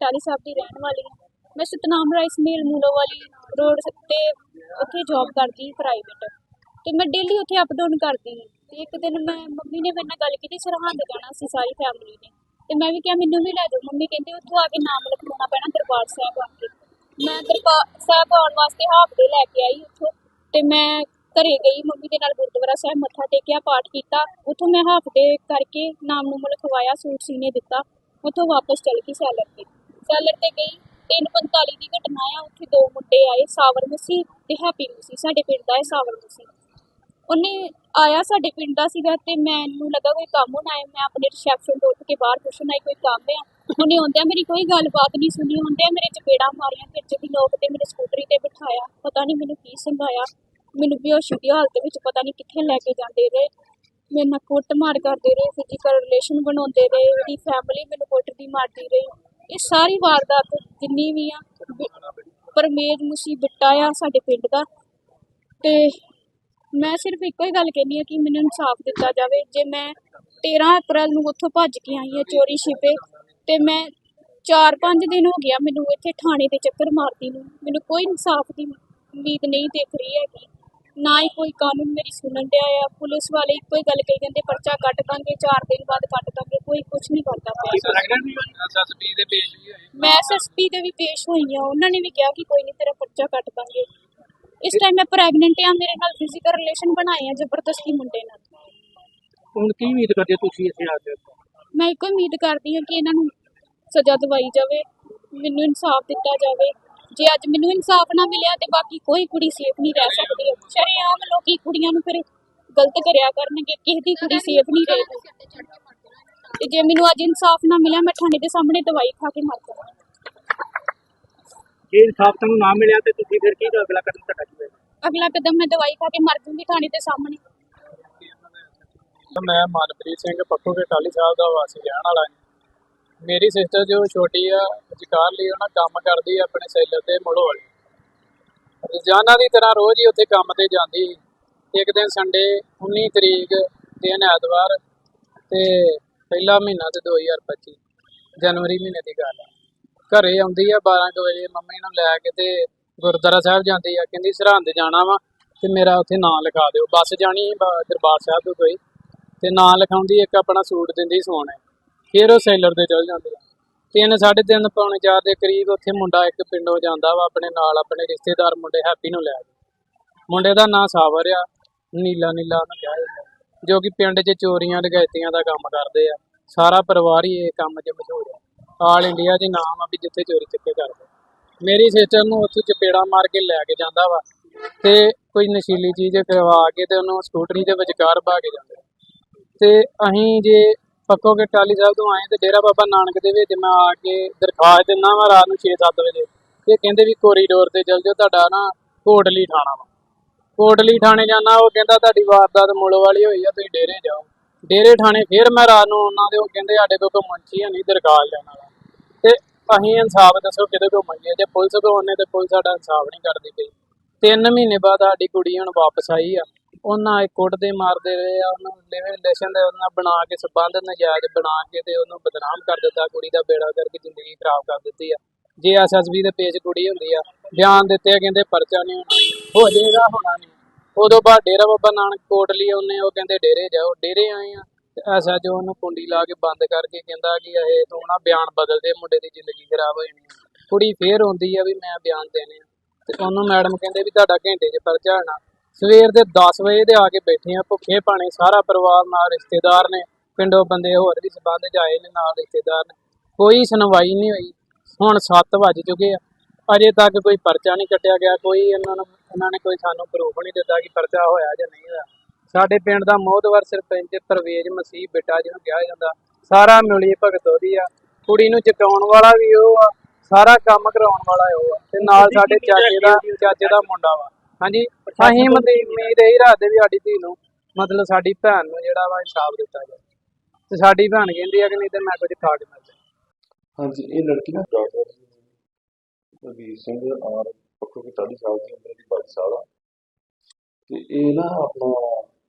ਟਾਲੀ ਸਾਹਿਬ ਦੀ ਰਹਿਣ ਵਾਲੀ ਹਾਂ। ਮੈਂ ਸਤਨਾਮ ਰਾਈਸ ਮਿਲ ਮੂਲੋ ਵਾਲੀ ਰੋਡ ਤੇ ਉੱਥੇ ਜੌਬ ਕਰਦੀ ਪ੍ਰਾਈਵੇਟ ਤੇ ਮੈਂ ਡੇਲੀ ਉੱਥੇ ਅਪ ਡਾਊਨ ਕਰਦੀ ਤੇ ਇੱਕ ਦਿਨ ਮੈਂ ਮੰਮੀ ਨੇ ਮੇਰੇ ਨਾਲ ਗੱਲ ਕੀਤੀ ਸਰਹੰਦ ਜਾਣਾ ਸੀ ਸਾਰੀ ਫੈਮਿਲੀ ਨੇ। ਤੇ ਮੈਂ ਵੀ ਕਿਹਾ, ਮੈਨੂੰ ਵੀ ਲੈ ਜਾਓ। ਮੰਮੀ ਕਹਿੰਦੇ, ਉੱਥੋਂ ਆ ਕੇ ਨਾਮ ਲਿਖਵਾਉਣਾ ਪੈਣਾ ਦਰਬਾਰ ਸਾਹਿਬ ਆ ਕੇ। ਮੈਂ ਦਰਬਾਰ ਸਾਹਿਬ ਆਉਣ ਵਾਸਤੇ ਹਾਫ ਡੇ ਲੈ ਕੇ ਆਈ ਉੱਥੋਂ। ਤੇ ਮੈਂ ਘਰੇ ਗਈ, ਮੰਮੀ ਦੇ ਨਾਲ ਗੁਰਦੁਆਰਾ ਸਾਹਿਬ ਮੱਥਾ ਟੇਕਿਆ, ਪਾਠ ਕੀਤਾ। ਉੱਥੋਂ ਮੈਂ ਹਾਫ ਡੇ ਕਰਕੇ ਨਾਮ ਨੂੰ ਲਿਖਵਾਇਆ, ਸੂਟ ਸੀਨੇ ਦਿੱਤਾ। ਉੱਥੋਂ ਵਾਪਸ ਚਲ ਗਈ ਸੈਲਰ ਤੇ। ਸੈਲਰ ਤੇ ਗਈ 3:45 ਦੀ ਘਟਨਾ ਆ। ਉੱਥੇ ਦੋ ਮੁੰਡੇ ਆਏ, ਸਾਵਰ ਮਸੀ ਤੇ ਹੈਪੀ ਮਸੀ ਸਾਡੇ ਪਿੰਡ ਦਾ ਹੈ ਸਾਵਰ ਮਸੀ ਉਹਨੇ ਆਇਆ ਸਾਡੇ ਪਿੰਡ ਦਾ ਸੀਗਾ ਤੇ ਮੈਨੂੰ ਲੱਗਾ ਕੋਈ ਕੰਮ ਹੋਣਾ ਹੈ। ਮੈਂ ਆਪਣੇ ਰਿਸੈਪਸ਼ਨ ਤੋਂ ਉੱਠ ਕੇ ਬਾਹਰ ਪੁੱਛਣ ਆਈ, ਕੋਈ ਕੰਮ ਆ? ਉਹਨੇ ਆਉਂਦਿਆਂ ਮੇਰੀ ਕੋਈ ਗੱਲਬਾਤ ਨਹੀਂ ਸੁਣੀ। ਹੁੰਦਿਆਂ ਮੇਰੇ ਚਪੇੜਾਂ ਮਾਰੀਆਂ। ਵਿੱਚ ਦੀ ਲੋਕ ਤੇ ਮੇਰੇ ਸਕੂਟਰੀ ਤੇ ਬਿਠਾਇਆ, ਪਤਾ ਨਹੀਂ ਮੈਨੂੰ ਕੀ ਸੰਭਾਇਆ ਮੈਨੂੰ ਬੇਹੋਸ਼ੀ ਦੀ ਹਾਲਤ ਵਿੱਚ ਪਤਾ ਨਹੀਂ ਕਿੱਥੇ ਲੈ ਕੇ ਜਾਂਦੇ ਰਹੇ। ਮੇਰੇ ਨਾਲ ਕੁੱਟ ਮਾਰ ਕਰਦੇ ਰਹੇ। ਫਿਜ਼ੀਕਲ ਰਿਲੇਸ਼ਨ ਬਣਾਉਂਦੇ ਰਹੇ। ਉਹਦੀ ਫੈਮਿਲੀ ਮੈਨੂੰ ਕੁੱਟਦੀ ਮਾਰਦੀ ਰਹੀ। ਇਹ ਸਾਰੀ ਵਾਰਦਾਤ ਜਿੰਨੀ ਵੀ ਆ ਪਰਮੇਜ ਮੁਸੀ ਬਿੱਟਾ ਆ ਸਾਡੇ ਪਿੰਡ ਦਾ, ਤੇ ਮੈਂ ਸਿਰਫ ਇੱਕੋ ਹੀ ਗੱਲ ਕਹਿੰਦੀ ਹਾਂ ਕਿ ਮੈਨੂੰ ਇਨਸਾਫ ਦਿੱਤਾ ਜਾਵੇ। ਜੇ ਮੈਂ 13 ਅਪ੍ਰੈਲ ਨੂੰ ਉੱਥੋਂ ਭੱਜ ਕੇ ਆਈ ਹਾਂ ਚੋਰੀ ਛਿਪੇ, ਤੇ ਮੈਂ 4-5 ਦਿਨ ਹੋ ਗਿਆ ਮੈਨੂੰ ਇੱਥੇ ਥਾਣੇ ਦੇ ਚੱਕਰ ਮਾਰਦੀ ਨੂੰ। ਮੈਨੂੰ ਕੋਈ ਇਨਸਾਫ ਦੀ ਉਮੀਦ ਨਹੀਂ ਦਿਖ ਰਹੀ ਹੈਗੀ। ਨਾ ਹੀ ਕੋਈ ਕਾਨੂੰਨ ਮੇਰੀ ਸੁਣਨ ਡਿਆ ਆ। ਪੁਲਿਸ ਵਾਲੇ ਇੱਕੋ ਹੀ ਗੱਲ ਕਹੀ ਜਾਂਦੇ ਪਰਚਾ ਕੱਟ ਦਾਂਗੇ 4 ਦਿਨ ਬਾਅਦ ਕੱਟ ਦਾਂਗੇ ਕੋਈ ਕੁਝ ਨਹੀਂ ਕਰਦਾ ਪਿਆ। ਐਸਐਸਪੀ ਦੇ ਪੇਜ ਵੀ ਹੋਏ? ਮੈਂ ਐਸਐਸਪੀ ਦੇ ਵੀ ਪੇਸ਼ ਹੋਈ ਆ ਉਹਨਾਂ ਨੇ ਵੀ ਕਿਹਾ ਕਿ ਕੋਈ ਨਹੀਂ ਤੇਰਾ ਪਰਚਾ ਕੱਟ ਦਾਂਗੇ। ਇਸ ਟਾਈਮ ਮੈਂ ਪ੍ਰੈਗਨੈਂਟ ਆ ਮੇਰੇ ਨਾਲ ਫਿਜ਼ੀਕਲ ਰਿਲੇਸ਼ਨ ਬਣਾਏ ਆ ਜ਼ਬਰਦਸਤੀ ਮੁੰਡੇ ਨਾਲ। ਹੁਣ ਕੀ ਉਮੀਦ ਕਰਦੇ ਤੁਸੀਂ ਇੱਥੇ ਆ ਕੇ? ਮੈਂ ਇੱਕੋ ਉਮੀਦ ਕਰਦੀ ਹਾਂ ਕਿ ਇਹਨਾਂ ਨੂੰ ਸਜ਼ਾ ਦਿਵਾਈ ਜਾਵੇ ਮੈਨੂੰ ਇਨਸਾਫ ਦਿੱਤਾ ਜਾਵੇ। ਜੇ ਅੱਜ ਮੈਨੂੰ ਇਨਸਾਫ ਨਾ ਮਿਲਿਆ ਤੇ ਬਾਕੀ ਕੋਈ ਕੁੜੀ ਸੇਫ ਨਹੀਂ ਰਹਿ ਸਕਦੀ। ਸ਼ਰੇਆਮ ਲੋਕੀ ਕੁੜੀਆਂ ਨੂੰ ਫਿਰ ਗਲਤ ਕਰਿਆ ਕਰਨਗੇ ਕਿਸੇ ਦੀ ਕੁੜੀ ਸੇਫ ਨਹੀਂ ਰਹੇਗੀ। ਤੇ ਜੇ ਮੈਨੂੰ ਅੱਜ ਇਨਸਾਫ ਨਾ ਮਿਲਿਆ ਮੈਂ ਥਾਣੇ ਦੇ ਸਾਹਮਣੇ ਦਵਾਈ ਖਾ ਕੇ ਮਰ ਜਾਵਾਂ। ਜੇ ਇਨਸਾਫ ਤੁਹਾਨੂੰ ਨਾ ਮਿਲਿਆ ਤੇ ਤੁਸੀਂ ਫਿਰ ਕੀ ਅਗਲਾ ਕਦਮ ਤੁਹਾਡਾ ਕੀ ਹੋਏਗਾ ਅਗਲਾ ਕਦਮ ਮੈਂ ਦਵਾਈ ਖਾ ਕੇ ਮਰ ਜੂੰਗੀ ਥਾਣੇ ਦੇ ਸਾਹਮਣੇ। ਮੈਂ ਮਨਪ੍ਰੀਤ ਸਿੰਘ ਪੱਖੋ ਕੇ ਟਾਲੀ ਸਾਹਿਬ ਦਾ ਵਾਸੀ ਰਹਿਣ ਵਾਲਾ ਹਾਂ ਮੇਰੀ ਸਿਸਟਰ ਜੋ ਛੋਟੀ ਆ ਵਿਚਕਾਰ ਲਈ ਉਹਨਾਂ ਕੰਮ ਕਰਦੀ ਆ ਆਪਣੇ ਸੈਲਰ ਤੇ ਮੁੜੋ ਵਾਲੀ। ਰੋਜ਼ਾਨਾ ਦੀ ਤਰ੍ਹਾਂ ਰੋਜ਼ ਹੀ ਉੱਥੇ ਕੰਮ ਤੇ ਜਾਂਦੀ। ਇੱਕ ਦਿਨ ਸੰਡੇ 19 ਤਰੀਕ ਦਿਨ ਐਤਵਾਰ ਤੇ ਪਹਿਲਾ ਮਹੀਨਾ ਤੇ 2025 ਜਨਵਰੀ ਮਹੀਨੇ ਦੀ ਗੱਲ ਆ। ਘਰੇ ਆਉਂਦੀ ਆ 12 ਕੁ ਵਜੇ, ਮੰਮੀ ਨੂੰ ਲੈ ਕੇ ਤੇ ਗੁਰਦੁਆਰਾ ਸਾਹਿਬ ਜਾਂਦੀ ਆ, ਕਹਿੰਦੀ ਸਰਹੰਦ ਜਾਣਾ ਵਾ ਤੇ ਮੇਰਾ ਉੱਥੇ ਨਾਂ ਲਿਖਾ ਦਿਓ। ਬੱਸ ਜਾਣੀ ਬ- ਦਰਬਾਰ ਸਾਹਿਬ ਤੋਂ ਕੋਈ ਤੇ ਨਾਂ ਲਿਖਾਉਂਦੀ, ਇੱਕ ਆਪਣਾ ਸੂਟ ਦਿੰਦੀ ਸੋਨੇ ਫਿਰ ਉਹ ਸੈਲਰ ਦੇ ਚਲ ਜਾਂਦੇ ਆ। ਤਿੰਨ ਸਾਢੇ ਤਿੰਨ ਪੌਣੇ ਚਾਰ ਦੇ ਕਰੀਬ ਉੱਥੇ ਮੁੰਡਾ ਇੱਕ ਪਿੰਡੋਂ ਜਾਂਦਾ ਵਾ, ਆਪਣੇ ਨਾਲ ਆਪਣੇ ਰਿਸ਼ਤੇਦਾਰ ਮੁੰਡੇ ਹੈਪੀ ਨੂੰ ਲੈ ਕੇ। ਮੁੰਡੇ ਦਾ ਨਾਂ ਸਾਵਰ ਆ, ਨੀਲਾ ਨੀਲਾ ਉਹਨੂੰ ਕਿਹਾ ਜਾਂਦਾ। ਜੋ ਕਿ ਪਿੰਡ 'ਚ ਚੋਰੀਆਂ, ਡਕੈਤੀਆਂ ਦਾ ਕੰਮ ਕਰਦੇ ਆ। ਸਾਰਾ ਪਰਿਵਾਰ ਹੀ ਇਹ ਕੰਮ 'ਚ ਮਸ਼ਹੂਰ ਆ। ਆਲ ਇੰਡੀਆ 'ਚ ਨਾਮ ਆ ਵੀ ਜਿੱਥੇ ਚੋਰੀ ਚੱਕੇ ਕਰਦੇ ਮੇਰੀ ਸਿਸਟਰ ਨੂੰ ਉੱਥੋਂ ਚਪੇੜਾ ਮਾਰ ਕੇ ਲੈ ਕੇ ਜਾਂਦਾ ਵਾ ਤੇ ਕੋਈ ਨਸ਼ੀਲੀ ਚੀਜ਼ ਕਰਵਾ ਕੇ ਤੇ ਉਹਨੂੰ ਸਕੂਟਰੀ ਦੇ ਵਿਚਕਾਰ ਬਾ ਕੇ ਜਾਂਦੇ। ਤੇ ਅਸੀਂ ਜੇ ਪੱਕੋ ਕੇ ਟਾਲੀ ਸਾਹਿਬ ਤੋਂ ਆਏ ਤੇ ਡੇਰਾ ਬਾਬਾ ਨਾਨਕ ਦੇ ਵਿੱਚ ਮੈਂ ਆ ਕੇ ਦਰਖਾਸਤ ਦਿੰਦਾ ਵਾ ਰਾਤ ਨੂੰ 6-7 ਵਜੇ। ਇਹ ਕਹਿੰਦੇ ਵੀ ਕੋਰੀਡੋਰ ਤੇ ਚੱਲ ਜਾਓ, ਤੁਹਾਡਾ ਨਾ ਕੋਟਲੀ ਥਾਣਾ ਵਾ। ਕੋਟਲੀ ਥਾਣੇ ਜਾਣਾ, ਉਹ ਕਹਿੰਦਾ ਤੁਹਾਡੀ ਵਾਰਦਾਤ ਮੁੱਲ ਵਾਲੀ ਹੋਈ ਆ, ਤੁਸੀਂ ਡੇਰੇ ਜਾਓ। ਡੇਰੇ ਥਾਣੇ ਫਿਰ ਮੈਂ ਰਾਤ ਨੂੰ ਉਹਨਾਂ ਦੇ ਉਹ ਕਹਿੰਦੇ ਸਾਡੇ ਕੋਲ ਕੋਈ ਮੁੰਚੀ ਹੈ ਨਹੀਂ ਦਰਖਾਸਤ ਲੈਣ ਵਾਲਾ। ਤੇ ਅਸੀਂ ਇਨਸਾਫ ਦੱਸੋ ਕਿਹਦੇ ਕੋਲ ਮੰਗੀਏ ਜੇ ਪੁਲਿਸ ਕੋਲ ਉਹਨੇ ਤੇ ਪੁਲਿਸ ਸਾਡਾ ਇਨਸਾਫ ਨਹੀਂ ਕਰਦੀ ਪਈ। ਤਿੰਨ ਮਹੀਨੇ ਬਾਅਦ ਸਾਡੀ ਕੁੜੀ ਹੁਣ ਵਾਪਸ ਆਈ ਆ। ਉਹਨਾਂ ਇਹ ਕੁੱਟਦੇ ਮਾਰਦੇ ਰਹੇ ਆ ਉਹਨੂੰ ਲਿਵਿੰਗ ਰਿਲੇਸ਼ਨ ਦੇ ਉਹਨਾਂ ਬਣਾ ਕੇ ਸਬੰਧ ਨਜਾਇਜ਼ ਬਣਾ ਕੇ ਤੇ ਉਹਨੂੰ ਬਦਨਾਮ ਕਰ ਦਿੱਤਾ ਕੁੜੀ ਦਾ ਬੇੜਾ ਕਰਕੇ ਜ਼ਿੰਦਗੀ ਖਰਾਬ ਕਰ ਦਿੱਤੀ ਆ। ਜੇ ਐਸਐਸਬੀ ਦੇ ਪੇਜ ਕੁੜੀ ਹੁੰਦੀ ਆ ਬਿਆਨ ਦਿੱਤੇ ਆ, ਕਹਿੰਦੇ ਪਰਚਾ ਨਹੀਂ ਹੋਣਾ ਹੋ ਜਾਏਗਾ ਹੋਣਾ ਨਹੀਂ। ਉਦੋਂ ਬਾਅਦ ਡੇਰਾ ਬਾਬਾ ਨਾਨਕ ਕੋਟਲੀ ਉਹਨੇ ਉਹ ਕਹਿੰਦੇ ਡੇਰੇ ਜਾਓ ਡੇਰੇ ਆਏ ਆ ਤੇ ਐਸਾ ਜੋ ਉਹਨੂੰ ਕੁੰਡੀ ਲਾ ਕੇ ਬੰਦ ਕਰਕੇ ਕਹਿੰਦਾ ਕਿ ਇਹ ਤੂੰ ਨਾ ਬਿਆਨ ਬਦਲ ਦੇ ਮੁੰਡੇ ਦੀ ਜ਼ਿੰਦਗੀ ਖਰਾਬ ਹੋ ਜਾਣੀ ਕੁੜੀ ਫੇਰ ਹੁੰਦੀ ਆ ਵੀ ਮੈਂ ਬਿਆਨ ਦੇਣੇ ਆ। ਤੇ ਉਹਨੂੰ ਮੈਡਮ ਕਹਿੰਦੇ ਵੀ ਤੁਹਾਡਾ ਘੰਟੇ 'ਚ ਪਰਚਾ ਹੋਣਾ ਸਵੇਰ ਦੇ 10 ਵਜੇ ਦੇ ਆ ਕੇ ਬੈਠੇ ਆ ਭੁੱਖੇ ਪਾਣੇ ਸਾਰਾ ਪਰਿਵਾਰ ਨਾਲ ਰਿਸ਼ਤੇਦਾਰ ਨੇ ਪਿੰਡੋਂ ਬੰਦੇ ਹੋਰ ਵੀ ਸਬੰਧ ਆਏ ਨੇ ਨਾਲ ਰਿਸ਼ਤੇਦਾਰ ਨੇ। ਕੋਈ ਸੁਣਵਾਈ ਨਹੀਂ ਹੋਈ। ਹੁਣ 7 ਵੱਜ ਚੁੱਕੇ ਆ। ਅਜੇ ਤੱਕ ਕੋਈ ਪਰਚਾ ਨਹੀਂ ਕੱਟਿਆ ਗਿਆ ਕੋਈ ਇਹਨਾਂ ਨੂੰ ਇਹਨਾਂ ਨੇ ਕੋਈ ਸਾਨੂੰ ਪ੍ਰੂਫ ਨਹੀਂ ਦਿੱਤਾ ਕਿ ਪਰਚਾ ਹੋਇਆ ਜਾਂ ਨਹੀਂ ਹੋਇਆ। ਸਾਡੇ ਪਿੰਡ ਦਾ ਮੋਹਦਵਰ ਸਰਪੰਚ ਪਰਵੇਜ ਮਸੀਹ ਬੇਟਾ ਜਿਹਨੂੰ ਕਿਹਾ ਜਾਂਦਾ ਸਾਰਾ ਮਿਲੀ ਭਗਤ ਉਹਦੀ ਆ। ਕੁੜੀ ਨੂੰ ਚਕਾਉਣ ਵਾਲਾ ਵੀ ਉਹ ਆ ਸਾਰਾ ਕੰਮ ਕਰਾਉਣ ਵਾਲਾ ਉਹ ਆ। ਤੇ ਨਾਲ ਸਾਡੇ ਚਾਚੇ ਦਾ ਚਾਚੇ ਦਾ ਮੁੰਡਾ ਵਾ। ਹਾਂਜੀ ਅਸੀਂ ਮਤਲਬ ਉਮੀਦ ਇਹੀ ਰੱਖਦੇ ਵੀ ਸਾਡੀ ਧੀ ਨੂੰ ਮਤਲਬ ਸਾਡੀ ਭੈਣ ਨੂੰ ਜਿਹੜਾ ਵਾ ਇਨਸਾਫ ਦਿੱਤਾ ਜਾਵੇ। ਤੇ ਸਾਡੀ ਭੈਣ ਕਹਿੰਦੀ ਆ ਕਿ ਨਹੀਂ ਤੇ ਮੈਂ ਕੁਝ ਖਾ ਕੇ ਮਰ ਜਾ ਹਾਂਜੀ ਇਹ ਲੜਕੀ ਨਾ ਡਾਕਟਰ ਰਵੀਰ ਸਿੰਘ ਔਰ ਪੱਖੋ ਕੀ ਤਾਲੀ ਸਾਹਿਬ ਦੀ ਉਮਰ ਦੀ 22 ਸਾਲ ਆ। ਤੇ ਇਹ ਨਾ ਆਪਣਾ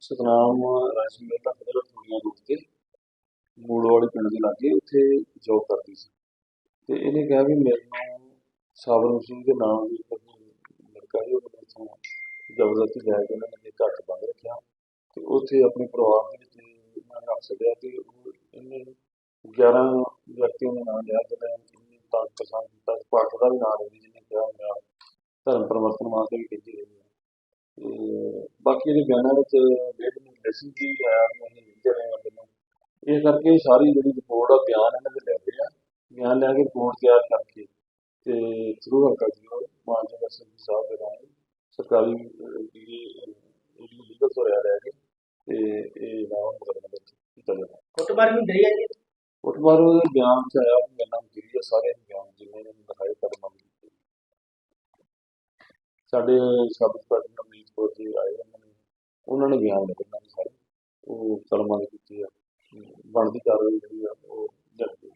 ਸਤਨਾਮ ਰਾਜਨ ਮੇਲਾ ਖਦਰ ਕੁੜੀਆਂ ਰੋਡ ਤੇ ਮੂੜੋ ਵਾਲੇ ਪਿੰਡ ਦੇ ਲਾਗੇ ਉੱਥੇ ਜੌਬ ਕਰਦੀ ਸੀ। ਤੇ ਇਹਨੇ ਕਿਹਾ ਵੀ ਮੈਨੂੰ ਸਾਬਰ ਸਿੰਘ ਦੇ ਨਾਮ ਦੀ ਇੱਕ ਲੜਕਾ ਸੀ ਜ਼ਬਰਦਸਤੀ ਲੈ ਕੇ ਉਹਨਾਂ ਨੇ ਘੱਟ ਬੰਦ ਰੱਖਿਆ ਤੇ ਉੱਥੇ ਆਪਣੇ ਪਰਿਵਾਰ ਦੇ ਵਿੱਚ ਉਹਨਾਂ ਨੇ ਰੱਖ ਸਕਿਆ ਤੇ ਉਹ ਇਹਨੇ 11 ਵਿਅਕਤੀਆਂ ਦੇ ਨਾਮ ਲਿਆ ਜਿਹਨਾਂ ਨੇ ਤਾਂ ਪਸੰਦ ਕੀਤਾ, ਪਾਠ ਦਾ ਵੀ ਨਾਮ ਹੈ ਜਿਹਨੇ ਕਿਹਾ ਮੇਰਾ ਧਰਮ ਪਰਿਵਰਤਨ ਵਾਸਤੇ ਵੀ ਕਹਿੰਦੀ ਰਹੀ ਹੈ ਤੇ ਬਾਕੀ ਇਹਦੇ ਬਿਆਨਾਂ ਵਿੱਚ ਡੇਢ ਮਹੀਨੇ ਦੱਸੀ ਕੀ ਹੈ ਵੀ ਅਸੀਂ ਲਿਖਦੇ ਇਹ ਕਰਕੇ ਸਾਰੀ ਜਿਹੜੀ ਰਿਪੋਰਟ ਆ, ਬਿਆਨ ਇਹਨਾਂ ਦੇ ਲੈ ਲਏ ਆ। ਬਿਆਨ ਲੈ ਕੇ ਰਿਪੋਰਟ ਤਿਆਰ ਕਰਕੇ ਤੇ ਥਰੂ ਹਲਕਾ ਜੀ ਉਹ ਮਾਨਯੋਗ ਐਸਐਸਪੀ ਸਾਹਿਬ ਦੇ ਨਾਲ ਸਰਕਾਰੀ ਜਿਹੜੀ ਜਿਹੜੀ ਲੀਗਲ ਤੋਂ ਰਹਿ ਰਿਹਾ ਹੈ ਤੇ ਇਹ ਨਾਮ ਮੁਕਦਮੇ ਵਿੱਚ ਕੀਤਾ ਜਾਣਾ ਕੁੱਟਮਾਰ ਵੀ ਡਰੀ ਹੈ ਜੀ? ਫੁੱਟਬਾਲ ਉਹਦੇ ਬਿਆਨ ਚ ਆਇਆ ਮੇਰੇ ਨਾਲ ਗਿਰੀ ਆ ਸਾਰੇ ਬਿਆਨ ਜਿੰਨੇ ਨੇ ਦਿਖਾਏ ਕੀਤੇ ਸਾਡੇ ਸਬ ਇੰਸਪੈਕਟਰ ਨਵਨੀਤ ਕੌਰ ਜੀ ਆਏ ਉਹਨਾਂ ਨੇ ਉਹਨਾਂ ਨੇ ਬਿਆਨ ਲਿਖੇ ਇਹਨਾਂ ਦੇ ਸਾਰੇ ਉਹ ਕਲਮਾਂ ਦੇ ਕੀਤੇ ਆ। ਬਣਦੀ ਕਾਰਵਾਈ ਜਿਹੜੀ ਆ ਉਹ ਜੱਜ